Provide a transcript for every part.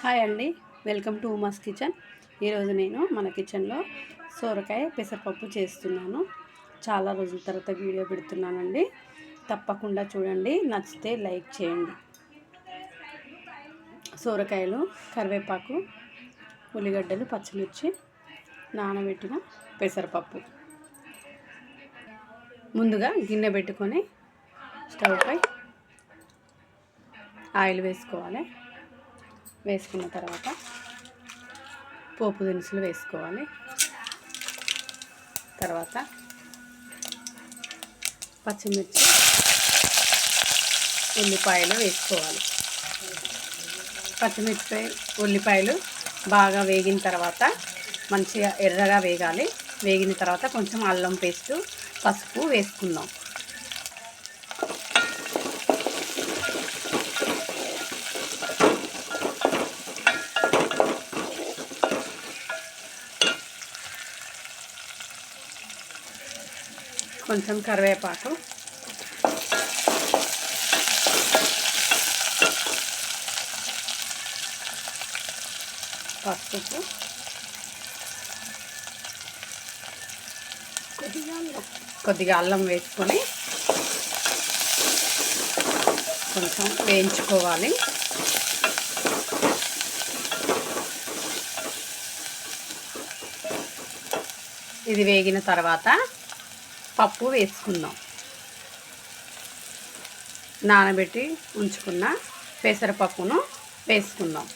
Hi అండి. Welcome to Uma's kitchen. ఈరోజు నేను మన కిచెన్లో సోరకాయ పెసరపప్పు చేస్తున్నాను. చాలా రోజుల తర్వాత వీడియో పెడుతున్నానండి. తప్పకుండా చూడండి. నచ్చితే లైక్ చేయండి. సోరకాయలు కరివేపాకు ఉల్లిగడ్డలు పచ్చిమిర్చి నానబెట్టిన పెసరపప్పు. ముందుగా గిన్నె పెట్టుకొని స్టవ్పై ఆయిల్ వేసుకోవాలి. వేసుకున్న తర్వాత పోపు దినుసులు వేసుకోవాలి. తర్వాత పచ్చిమిర్చి ఉల్లిపాయలు వేసుకోవాలి. పచ్చిమిర్చి ఉల్లిపాయలు బాగా వేగిన తర్వాత మంచిగా ఎర్రగా వేగాలి. వేగిన తర్వాత కొంచెం అల్లం పేస్టు పసుపు వేసుకుందాం. కొంచెం కరివేపాకు. పసుపు. కొద్దిగా అల్లం. వేసుకొని కొంచెం వేయించుకోవాలి. ఇది వేగిన తర్వాత పప్పు వేసుకుందాం. నానబెట్టి ఉంచుకున్న పెసరపప్పును వేసుకుందాం.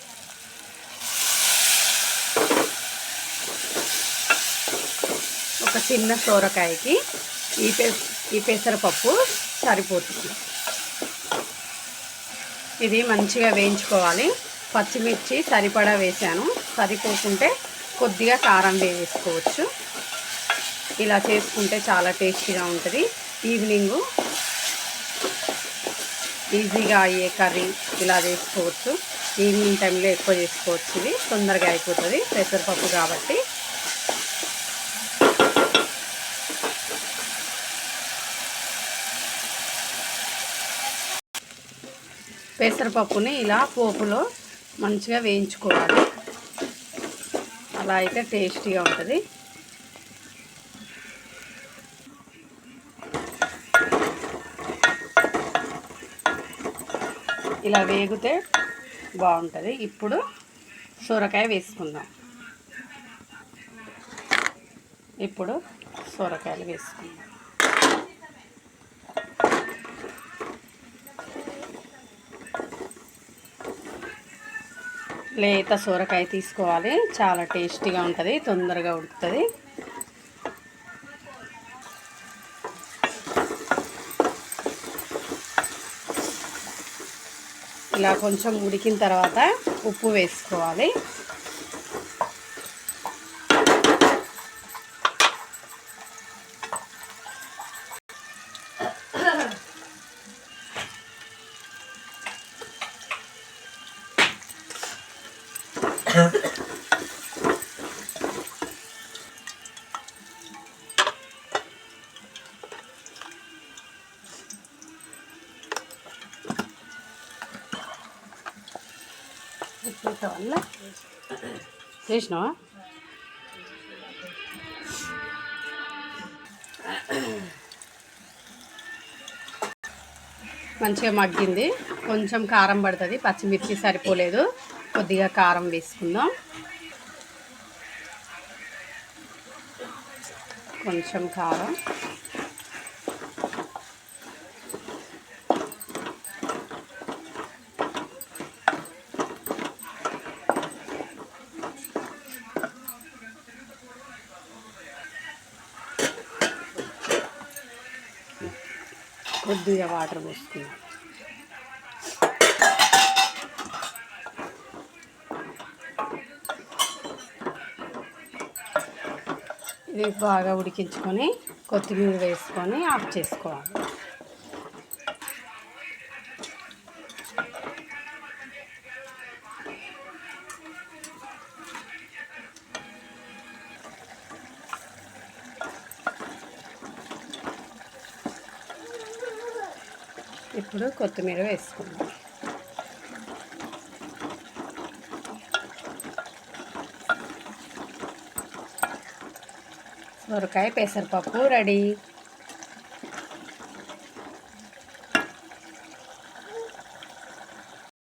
ఒక చిన్న సోరకాయకి ఈ పె ఈ పెసరపప్పు సరిపోతుంది. ఇది మంచిగా వేయించుకోవాలి. పచ్చిమిర్చి సరిపడా వేసాను. సరిపోకుంటే కొద్దిగా కారం వేసుకోవచ్చు. ఇలా చేసుకుంటే చాలా టేస్టీగా ఉంటుంది. ఈవినింగు ఈజీగా అయ్యే కర్రీ ఇలా చేసుకోవచ్చు. ఈవినింగ్ టైంలో ఎక్కువ చేసుకోవచ్చు. ఇది తొందరగా అయిపోతుంది. పెసరపప్పు కాబట్టి. పెసరపప్పుని ఇలా పోపులో మంచిగా వేయించుకోవాలి. అలా అయితే టేస్టీగా ఉంటుంది. ఇలా వేగితే బాగుంటుంది. ఇప్పుడు సొరకాయ వేసుకుందాం. ఇప్పుడు సొరకాయలు వేసుకుందాం. లేత సొరకాయ తీసుకోవాలి. చాలా టేస్టీగా ఉంటుంది తొందరగా ఉడుకుతుంది. ఇలా కొంచెం ఉడికిన తర్వాత ఉప్పు వేసుకోవాలి. వల్ల చేసినావా? మంచిగా మగ్గింది. కొంచెం కారం పడుతుంది. పచ్చిమిర్చి సరిపోలేదు. కొద్దిగా కారం వేసుకుందాం. కొంచెం కారం. కొద్దిగా వాటర్ పోసుకుందాం. ఇవి బాగా ఉడికించుకొని కొత్తిమీర వేసుకొని ఆఫ్ చేసుకోవాలి. ఇప్పుడు కొత్తిమీర వేసుకుందాం. సొరకాయ పెసరపప్పు రెడీ.